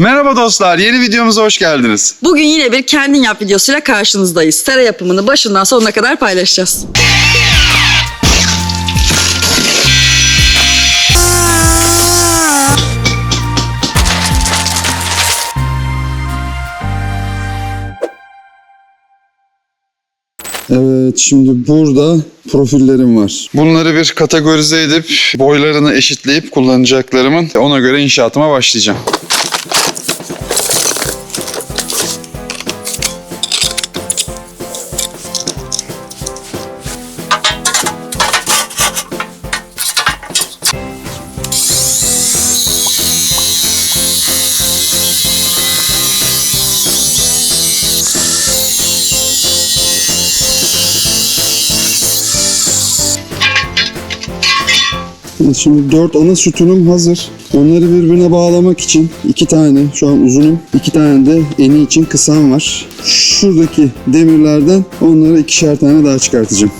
Merhaba dostlar, yeni videomuza hoş geldiniz. Bugün yine bir kendin yap videosuyla karşınızdayız. Sera yapımını başından sonuna kadar paylaşacağız. Evet şimdi burada profillerim var. Bunları bir kategorize edip boylarını eşitleyip kullanacaklarımın ona göre inşaatıma başlayacağım. Şimdi dört ana sütunum hazır. Onları birbirine bağlamak için iki tane şu an uzunum, iki tane de eni için kısam var. Şuradaki demirlerden onlara ikişer tane daha çıkartacağım.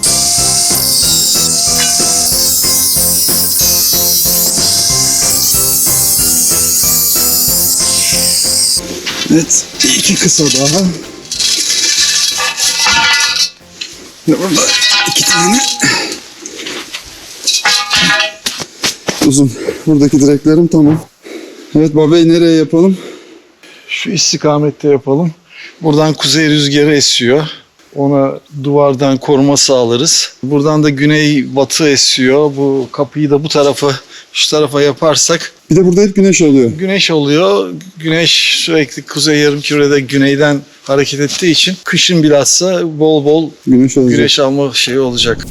Evet, iki kısa daha. Ve burada iki tane uzun. Buradaki direklerim tamam. Evet babayı nereye yapalım? Şu istikamette yapalım. Buradan kuzey rüzgarı esiyor. Ona duvardan koruma sağlarız. Buradan da güney batı esiyor. Bu kapıyı da bu tarafa şu tarafa yaparsak Bir de burada hep güneş oluyor. güneş oluyor. Güneş sürekli kuzey yarımkürede güneyden hareket ettiği için kışın bilhassa bol bol Güneş olacak. güneş alma şeyi olacak.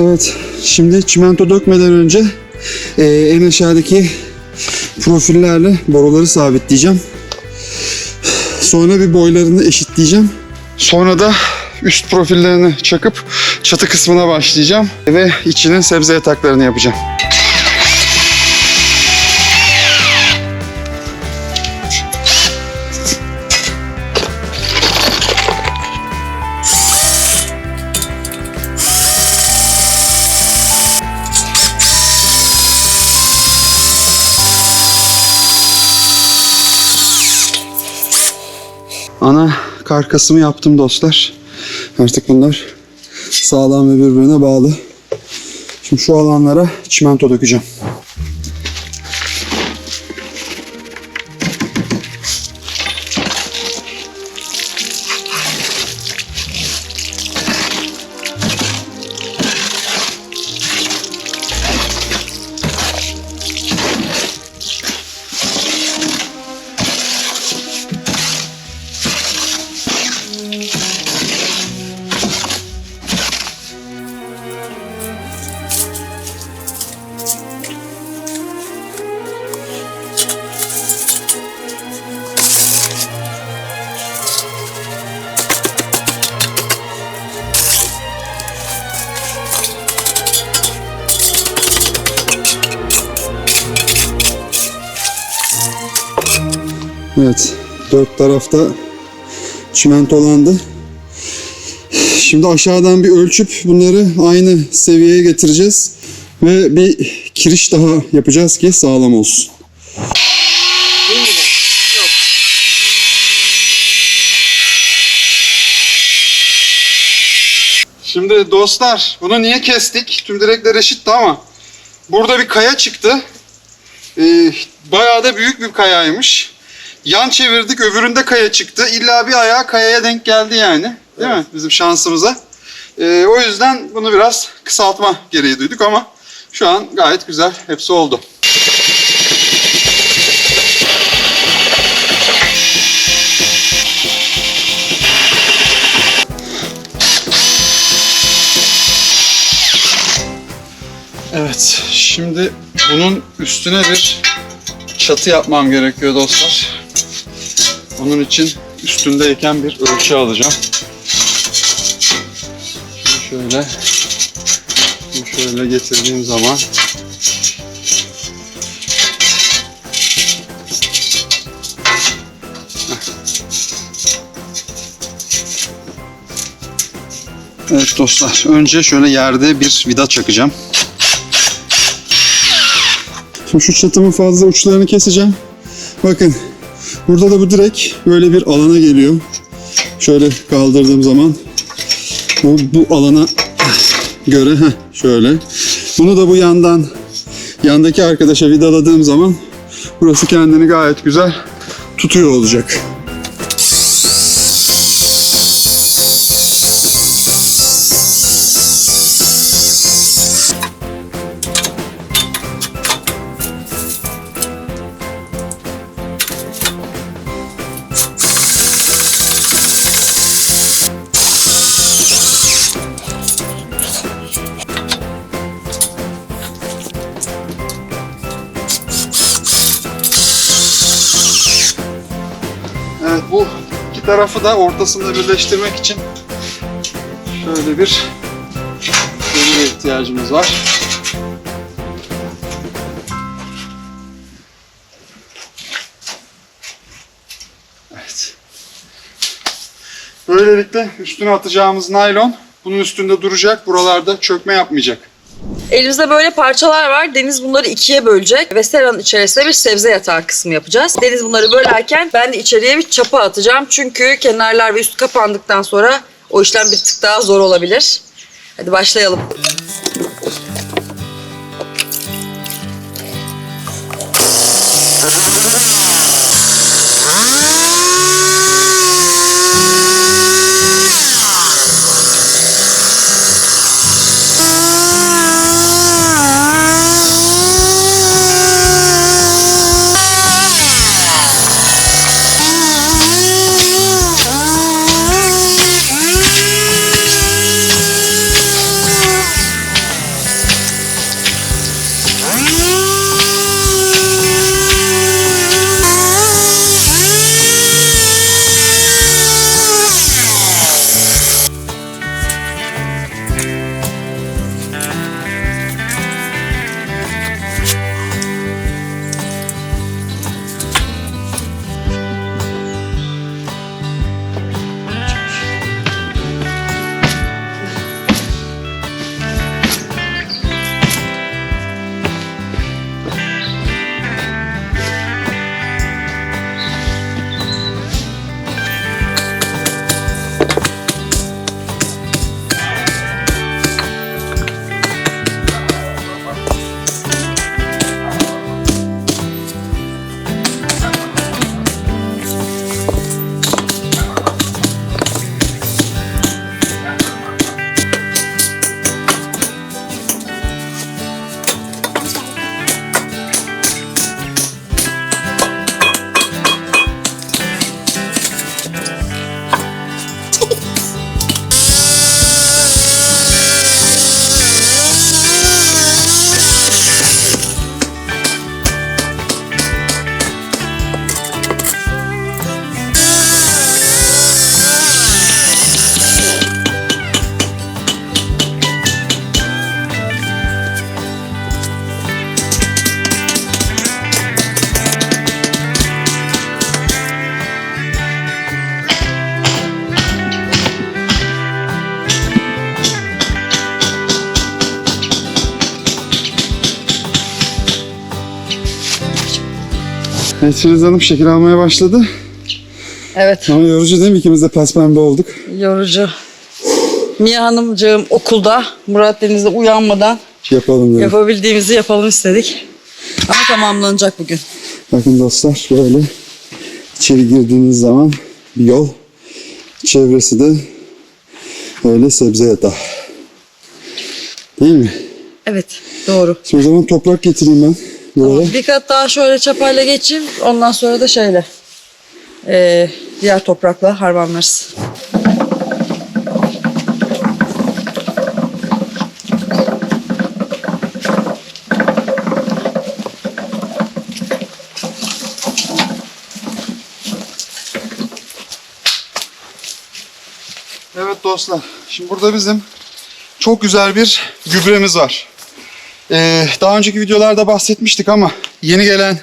Evet. Şimdi çimento dökmeden önce e, en aşağıdaki profillerle boruları sabitleyeceğim. Sonra bir boylarını eşitleyeceğim. Sonra da üst profillerini çakıp çatı kısmına başlayacağım ve içinin sebze yataklarını yapacağım. Ana karkasımı yaptım dostlar. Artık bunlar sağlam ve birbirine bağlı. Şimdi şu alanlara çimento dökeceğim. Evet. Dört tarafta çimentolandı. Şimdi aşağıdan bir ölçüp bunları aynı seviyeye getireceğiz. Ve bir kiriş daha yapacağız ki sağlam olsun. Şimdi dostlar bunu niye kestik? Tüm direkler eşitti ama burada bir kaya çıktı. Ee, bayağı da büyük bir kayaymış. Yan çevirdik öbüründe kaya çıktı. İlla bir ayağı kayaya denk geldi yani. Değil mi? Bizim şansımıza. Ee, o yüzden bunu biraz kısaltma gereği duyduk ama şu an gayet güzel. Hepsi oldu. Evet, şimdi bunun üstüne bir çatı yapmam gerekiyor dostlar. Onun için üstündeyken bir ölçü alacağım. Şimdi şöyle, şimdi şöyle getirdiğim zaman Evet dostlar, önce şöyle yerde bir vida çakacağım. Şimdi şu çatımın fazla uçlarını keseceğim. Bakın burada da bu direk böyle bir alana geliyor. Şöyle kaldırdığım zaman bu, bu alana göre heh, şöyle. Bunu da bu yandan yandaki arkadaşa vidaladığım zaman burası kendini gayet güzel tutuyor olacak. Tarafı da ortasında birleştirmek için şöyle bir demire ihtiyacımız var. Evet. Böylelikle üstüne atacağımız naylon bunun üstünde duracak. Buralarda çökme yapmayacak. Elimizde böyle parçalar var. Deniz bunları ikiye bölecek ve seranın içerisine bir sebze yatağı kısmı yapacağız. Deniz bunları bölerken ben de içeriye bir çapa atacağım. Çünkü kenarlar ve üstü kapandıktan sonra o işlem bir tık daha zor olabilir. Hadi başlayalım. Filiz Hanım şekil almaya başladı. Evet. Ama yorucu değil mi? İkimiz de pembe olduk. Yorucu. Mia Hanımcığım okulda. Murat Deniz'de uyanmadan Yapalım dedim. yapabildiğimizi yapalım istedik. Ama tamamlanacak bugün. Bakın dostlar böyle içeri girdiğiniz zaman bir yol. Çevresi de öyle sebze yatağı. Değil mi? Evet doğru. Şimdi o zaman toprak getireyim ben buraya. Bir kat daha şöyle çapayla geçeyim. Ondan sonra da şeyle. eee, diğer toprakla harmanlarız. Evet dostlar. Şimdi burada bizim çok güzel bir gübremiz var. Ee, daha önceki videolarda bahsetmiştik ama yeni gelen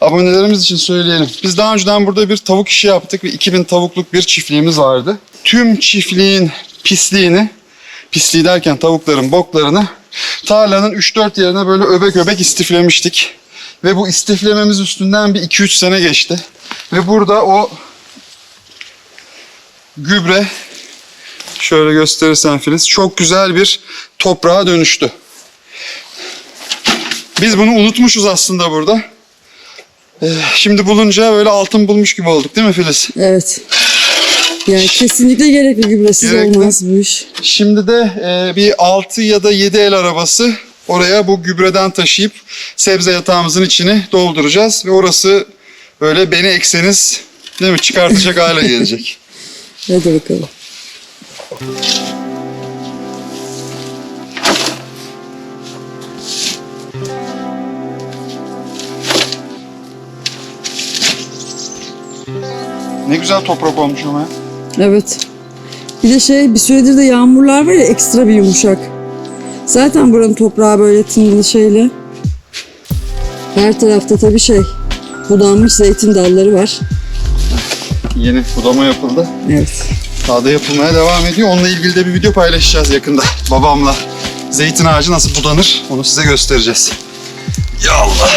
abonelerimiz için söyleyelim. Biz daha önceden burada bir tavuk işi yaptık ve 2000 tavukluk bir çiftliğimiz vardı. Tüm çiftliğin pisliğini, pisliği derken tavukların boklarını tarlanın 3-4 yerine böyle öbek öbek istiflemiştik. Ve bu istiflememiz üstünden bir 2-3 sene geçti. Ve burada o gübre Şöyle gösterirsen Filiz. Çok güzel bir toprağa dönüştü. Biz bunu unutmuşuz aslında burada. Ee, şimdi bulunca böyle altın bulmuş gibi olduk değil mi Filiz? Evet. Yani kesinlikle gerekli gübresiz Gerekli. olmaz bu iş. Şimdi de e, bir 6 ya da 7 el arabası oraya bu gübreden taşıyıp sebze yatağımızın içini dolduracağız. Ve orası böyle beni ekseniz değil mi çıkartacak hale gelecek. Hadi bakalım. Ne güzel toprak olmuş ama ya. Evet. Bir de şey bir süredir de yağmurlar var ya ekstra bir yumuşak. Zaten buranın toprağı böyle tınılı şeyle. Her tarafta tabii şey budanmış zeytin dalları var. Yeni budama yapıldı. Evet. Daha da yapılmaya devam ediyor. Onunla ilgili de bir video paylaşacağız yakında babamla. Zeytin ağacı nasıl budanır onu size göstereceğiz. Ya Allah.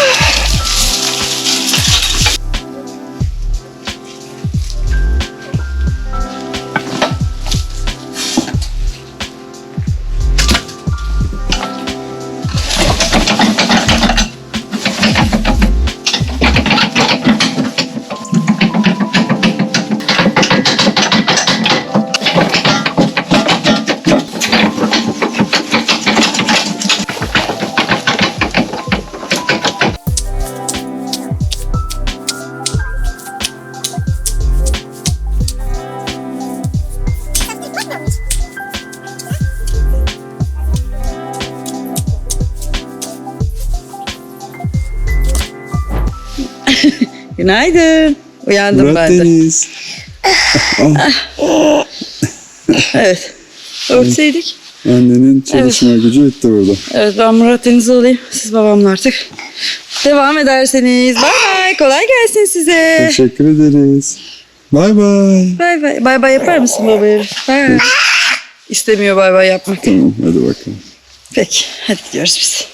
Günaydın. Uyandım Murat ben de. Deniz. Evet. Örtseydik. Annenin çalışma gücü bitti burada. Evet ben Murat Deniz'i alayım. Siz babamla artık. Devam ederseniz. Bay bay. Kolay gelsin size. Teşekkür ederiz. Bay bay. Bay bay. Bay bay yapar mısın babaya? Bay. İstemiyor bay bay yapmak. Tamam hadi bakalım. Peki. Hadi gidiyoruz biz.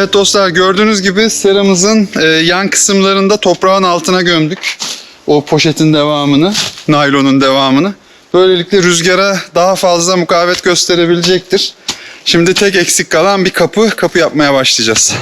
Evet dostlar gördüğünüz gibi seramızın e, yan kısımlarında toprağın altına gömdük. O poşetin devamını, naylonun devamını. Böylelikle rüzgara daha fazla mukavemet gösterebilecektir. Şimdi tek eksik kalan bir kapı, kapı yapmaya başlayacağız.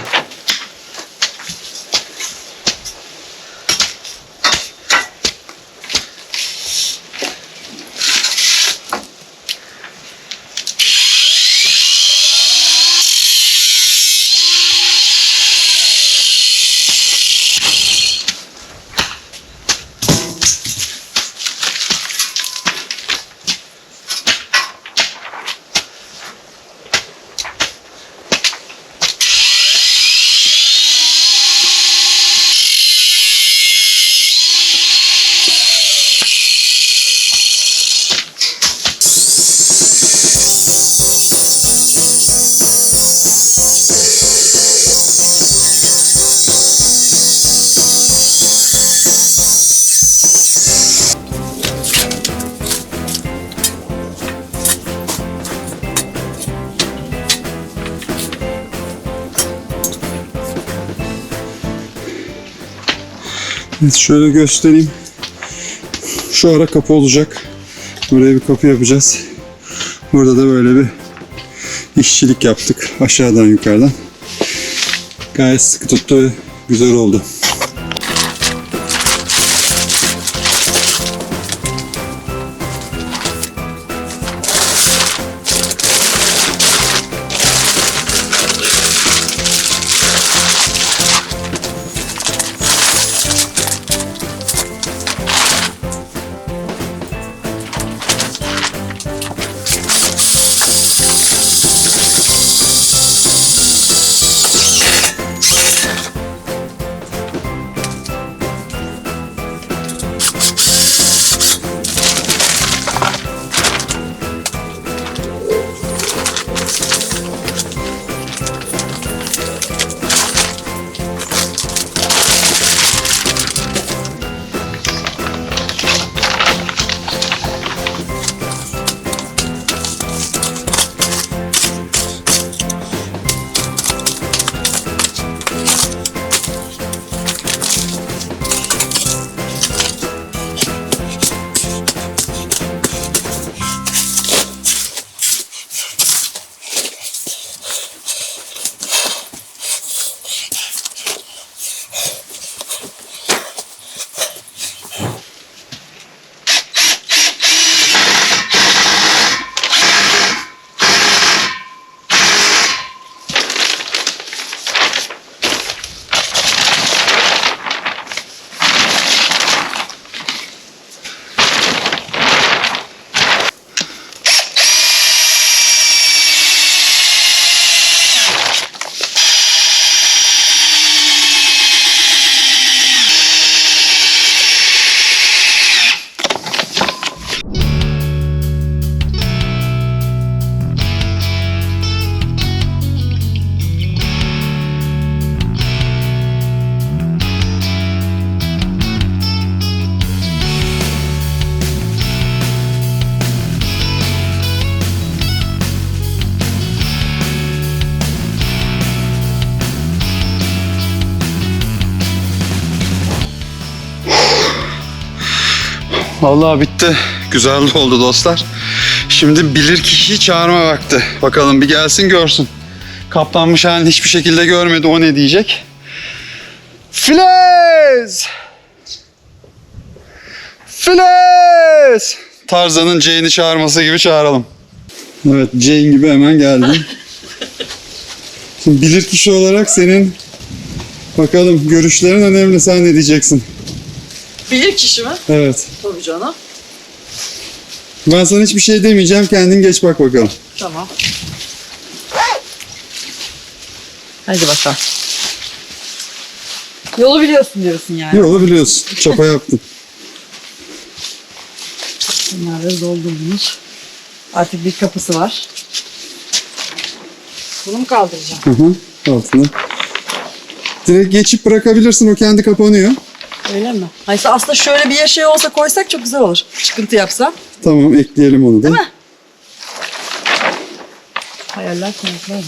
Evet, şöyle göstereyim. Şu ara kapı olacak. Buraya bir kapı yapacağız. Burada da böyle bir işçilik yaptık. Aşağıdan yukarıdan. Gayet sıkı tuttu ve güzel oldu. Vallahi bitti. Güzel oldu dostlar. Şimdi bilir kişiyi çağırma vakti. Bakalım bir gelsin görsün. Kaplanmış halini hiçbir şekilde görmedi. O ne diyecek? Filiz! Filiz! Tarzan'ın Jane'i çağırması gibi çağıralım. Evet Jane gibi hemen geldim. Şimdi bilir kişi olarak senin bakalım görüşlerin önemli. Sen ne diyeceksin? Bilir kişi mi? Evet. Tabii canım. Ben sana hiçbir şey demeyeceğim. Kendin geç bak bakalım. Tamam. Hadi bakalım. Yolu biliyorsun diyorsun yani. Yolu biliyorsun. Çapa yaptın. Bunları doldurdunuz. Artık bir kapısı var. Bunu mu kaldıracağım? Hı hı. Altına. Direkt geçip bırakabilirsin. O kendi kapanıyor. Öyle mi? Hayır aslında şöyle bir şey olsa koysak çok güzel olur. Çıkıntı yapsam. Tamam ekleyelim onu da. Değil mi? Hayaller konuklar mı?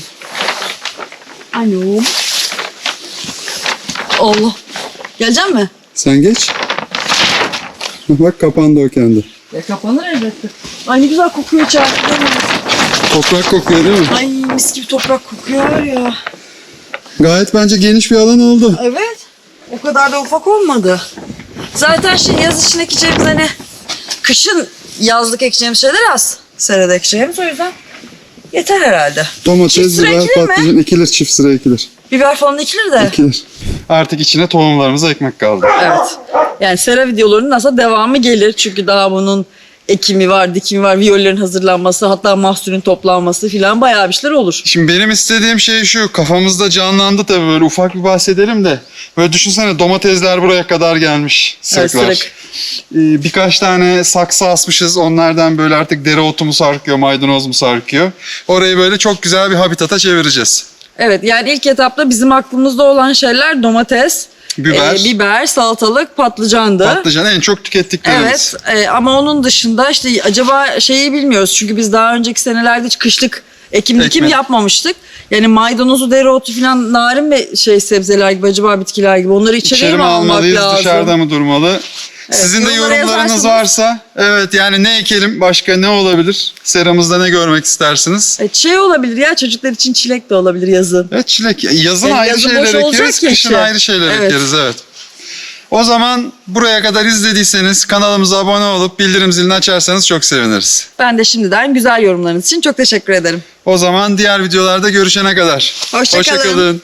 Alo. Allah. Gelecek mi? Sen geç. Bak kapandı o kendi. Ya kapanır elbette. Ay ne güzel kokuyor içeride. Toprak kokuyor değil mi? Ay mis gibi toprak kokuyor var ya. Gayet bence geniş bir alan oldu. Evet. O kadar da ufak olmadı. Zaten şimdi yaz için ekeceğimiz hani kışın yazlık ekeceğimiz şeyler az. Serada ekeceğimiz o yüzden yeter herhalde. Çift Domates, sıra biber, ekilir mi? patlıcan ekilir, çift sıra ekilir. Biber falan ekilir de. Ekilir. Artık içine tohumlarımızı ekmek kaldı. Evet. Yani sera videolarının aslında devamı gelir. Çünkü daha bunun ekimi var, dikimi var, viyollerin hazırlanması, hatta mahsulün toplanması filan bayağı bir şeyler olur. Şimdi benim istediğim şey şu, kafamızda canlandı tabii böyle ufak bir bahsedelim de. Böyle düşünsene domatesler buraya kadar gelmiş, Evet, sırıklar. sırık. Ee, birkaç tane saksı asmışız, onlardan böyle artık dereotu mu sarkıyor, maydanoz mu sarkıyor. Orayı böyle çok güzel bir habitata çevireceğiz. Evet yani ilk etapta bizim aklımızda olan şeyler domates, Biber, e, biber salatalık, patlıcandı. patlıcan en çok tükettiklerimiz. Evet e, ama onun dışında işte acaba şeyi bilmiyoruz. Çünkü biz daha önceki senelerde hiç kışlık ekim dikim yapmamıştık. Yani maydanozu, dereotu falan narin ve şey sebzeler gibi acaba bitkiler gibi onları içeriye İçeri mi mi almak almalıyız, lazım? dışarıda mı durmalı? Sizin de yorumlara yorumlarınız varsa, evet yani ne ekelim, başka ne olabilir? Seramızda ne görmek istersiniz? E, şey olabilir ya çocuklar için çilek de olabilir yazın. Evet çilek. Yazın Yani ayrı yazın şeyler olacak ekeriz, ya kışın işte. ayrı şeyler Evet. ekeriz evet. O zaman buraya kadar izlediyseniz kanalımıza abone olup bildirim zilini açarsanız çok seviniriz. Ben de şimdiden güzel yorumlarınız için çok teşekkür ederim. O zaman diğer videolarda görüşene kadar. Hoşça kalın.